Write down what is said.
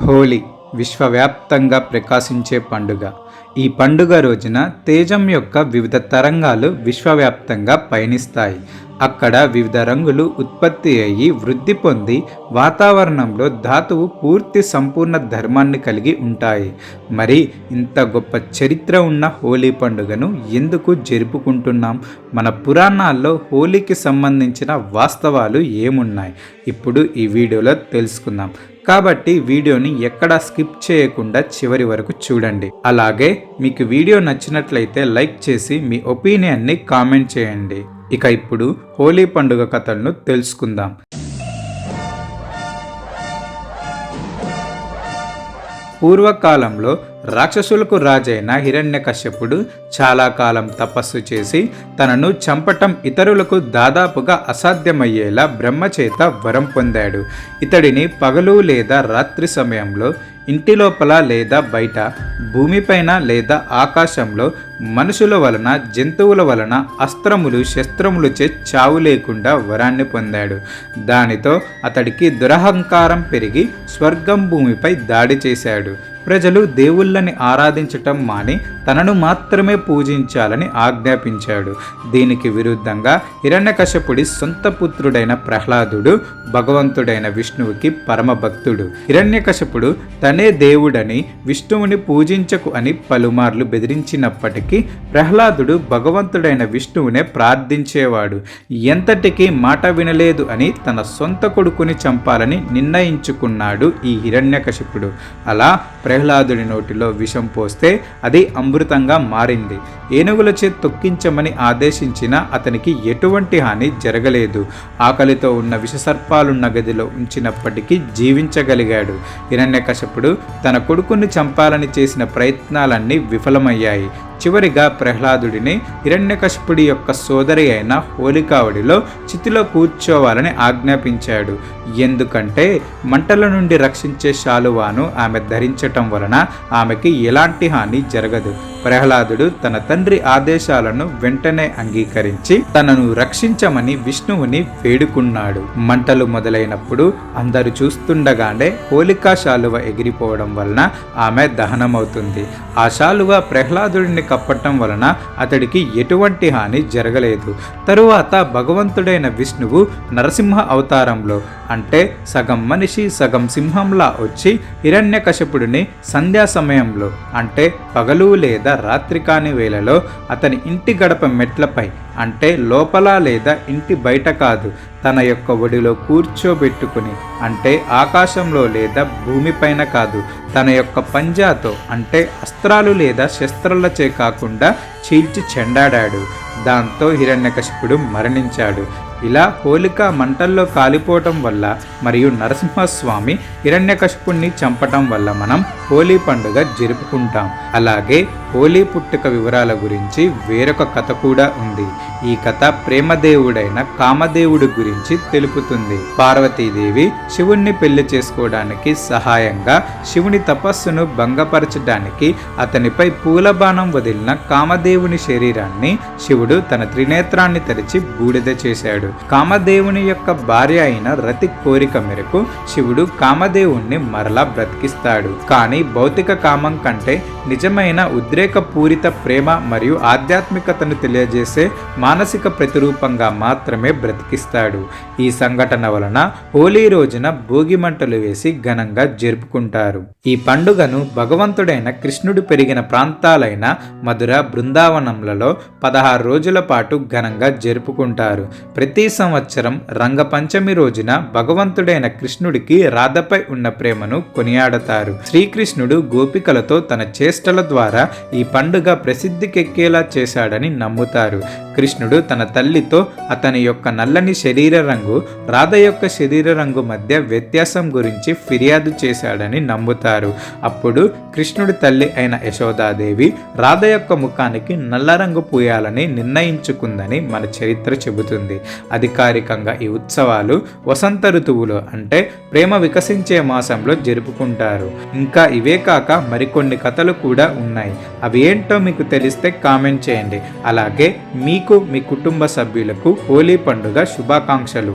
హోలీ విశ్వవ్యాప్తంగా ప్రకాశించే పండుగ. ఈ పండుగ రోజున తేజం యొక్క వివిధ తరంగాలు విశ్వవ్యాప్తంగా పయనిస్తాయి. అక్కడ వివిధ రంగులు ఉత్పత్తి అయ్యి వృద్ధి పొంది వాతావరణంలో ధాతువు పూర్తి సంపూర్ణ ధర్మాన్ని కలిగి ఉంటాయి. మరి ఇంత గొప్ప చరిత్ర ఉన్న హోలీ పండుగను ఎందుకు జరుపుకుంటున్నాం? మన పురాణాల్లో హోలీకి సంబంధించిన వాస్తవాలు ఏమున్నాయి? ఇప్పుడు ఈ వీడియోలో తెలుసుకుందాం. కాబట్టి వీడియోని ఎక్కడా స్కిప్ చేయకుండా చివరి వరకు చూడండి. అలాగే మీకు వీడియో నచ్చినట్లయితే లైక్ చేసి మీ ఒపీనియన్ని కామెంట్ చేయండి. ఇక ఇప్పుడు హోలీ పండుగ కథలను తెలుసుకుందాం. పూర్వకాలంలో రాక్షసులకు రాజైన హిరణ్యకశ్యపుడు చాలా కాలం తపస్సు చేసి తనను చంపటం ఇతరులకు దాదాపుగా అసాధ్యమయ్యేలా బ్రహ్మచేత వరం పొందాడు. ఇతడిని పగలు లేదా రాత్రి సమయంలో ఇంటి లోపల లేదా బయట భూమిపైన లేదా ఆకాశంలో మనుషుల వలన జంతువుల వలన అస్త్రములు శస్త్రములుచే చావు లేకుండా వరాన్ని పొందాడు. దానితో అతడికి దురహంకారం పెరిగి స్వర్గం భూమిపై దాడి చేశాడు. ప్రజలు దేవుళ్ళని ఆరాధించటం మాని తనను మాత్రమే పూజించాలని ఆజ్ఞాపించాడు. దీనికి విరుద్ధంగా హిరణ్యకశపుడి సొంత పుత్రుడైన ప్రహ్లాదుడు భగవంతుడైన విష్ణువుకి పరమ భక్తుడు హిరణ్యకశపుడు తనే దేవుడని విష్ణువుని పూజించకు అని పలుమార్లు బెదిరించినప్పటికీ ప్రహ్లాదుడు భగవంతుడైన విష్ణువునే ప్రార్థించేవాడు. ఎంతటికి మాట వినలేదు అని తన సొంత కొడుకుని చంపాలని నిర్ణయించుకున్నాడు ఈ హిరణ్యకశిపుడు. అలా ప్రహ్లాదుడి నోటిలో విషం పోస్తే అది అమృతంగా మారింది. ఏనుగులచే తొక్కించమని ఆదేశించిన అతనికి ఎటువంటి హాని జరగలేదు. ఆకలితో ఉన్న విషసర్పాలున్న గదిలో ఉంచినప్పటికీ జీవించగలిగాడు. హిరణ్యకశపుడు తన కొడుకుని చంపాలని చేసిన ప్రయత్నాలన్నీ విఫలమయ్యాయి. చివరిగా ప్రహ్లాదుడిని హిరణ్యకశిపుడి యొక్క సోదరి అయిన హోలికావుడిలో చితిలో కూర్చోవాలని ఆజ్ఞాపించాడు. ఎందుకంటే మంటల నుండి రక్షించే శాలువాను ఆమె ధరించటం వలన ఆమెకి ఎలాంటి హాని జరగదు. ప్రహ్లాదుడు తన తండ్రి ఆదేశాలను వెంటనే అంగీకరించి తనను రక్షించమని విష్ణువుని వేడుకున్నాడు. మంటలు మొదలైనప్పుడు అందరు చూస్తుండగానే హోలికా శాలువ ఎగిరిపోవడం వలన ఆమె దహనమవుతుంది. ఆ శాలువ ప్రహ్లాదుడిని కప్పటం వలన అతడికి ఎటువంటి హాని జరగలేదు. తరువాత భగవంతుడైన విష్ణువు నరసింహ అవతారంలో అంటే సగం మనిషి సగం సింహంలా వచ్చి హిరణ్యకశపుడిని సంధ్యా సమయంలో అంటే పగలు లేదా రాత్రి కాని వేళలో అతని ఇంటి గడప మెట్లపై అంటే లోపల లేదా ఇంటి బయట కాదు తన యొక్క ఒడిలో కూర్చోబెట్టుకుని అంటే ఆకాశంలో లేదా భూమిపైన కాదు తన యొక్క పంజాతో అంటే అస్త్రాలు లేదా శస్త్రాలచే కాకుండా చీల్చి చెండాడాడు. దాంతో హిరణ్యకశిపుడు మరణించాడు. ఇలా హోలిక మంటల్లో కాలిపోవటం వల్ల మరియు నరసింహస్వామి హిరణ్యకశిపుణ్ణి చంపటం వల్ల మనం హోలీ పండుగ జరుపుకుంటాం. అలాగే హోలీ పుట్టుక వివరాల గురించి వేరొక కథ కూడా ఉంది. ఈ కథ ప్రేమదేవుడైన కామదేవుడి గురించి తెలుపుతుంది. పార్వతీదేవి శివుణ్ణి పెళ్ళి చేసుకోవడానికి సహాయంగా శివుని తపస్సును భంగపరచడానికి అతనిపై పూలబాణం వదిలిన కామదేవుని శరీరాన్ని శివుడు తన త్రినేత్రాన్ని తెరిచి బూడిద చేశాడు. కామదేవుని యొక్క భార్య అయిన రతి కోరిక మేరకు శివుడు కామదేవుణ్ణి మరలా బ్రతికిస్తాడు. కానీ భౌతిక కామం కంటే నిజమైన ఉద్రేకపూరిత ప్రేమ మరియు ఆధ్యాత్మికతను తెలియజేసే మానసిక ప్రతిరూపంగా మాత్రమే బ్రతికిస్తాడు. ఈ సంఘటన వలన హోలీ రోజున భోగి మంటలు వేసి ఘనంగా జరుపుకుంటారు. ఈ పండుగను భగవంతుడైన కృష్ణుడు పెరిగిన ప్రాంతాలైన మధుర బృందావనంలలో పదహారు రోజుల పాటు ఘనంగా జరుపుకుంటారు. ప్రతి సంవత్సరం రంగపంచమి రోజున భగవంతుడైన కృష్ణుడికి రాధపై ఉన్న ప్రేమను కొనియాడతారు. శ్రీకృష్ణుడు గోపికలతో తన చేష్టల ద్వారా ఈ పండుగ ప్రసిద్ధికెక్కేలా చేశాడని నమ్ముతారు. కృష్ణుడు తన తల్లితో అతని యొక్క నల్లని శరీర రంగు రాధ యొక్క శరీర రంగు మధ్య వ్యత్యాసం గురించి ఫిర్యాదు చేశాడని నమ్ముతారు. అప్పుడు కృష్ణుడి తల్లి అయిన యశోదాదేవి రాధ యొక్క ముఖానికి నల్ల రంగు పూయాలని నిర్ణయించుకుందని మన చరిత్ర చెబుతుంది. అధికారికంగా ఈ ఉత్సవాలు వసంత ఋతువులో అంటే ప్రేమ వికసించే మాసంలో జరుపుకుంటారు. ఇంకా ఇవే కాక మరికొన్ని కథలు కూడా ఉన్నాయి. అవి ఏంటో మీకు తెలిస్తే కామెంట్ చేయండి. అలాగే మీకు మీకు మీ కుటుంబ సభ్యులకు హోలీ పండుగ శుభాకాంక్షలు.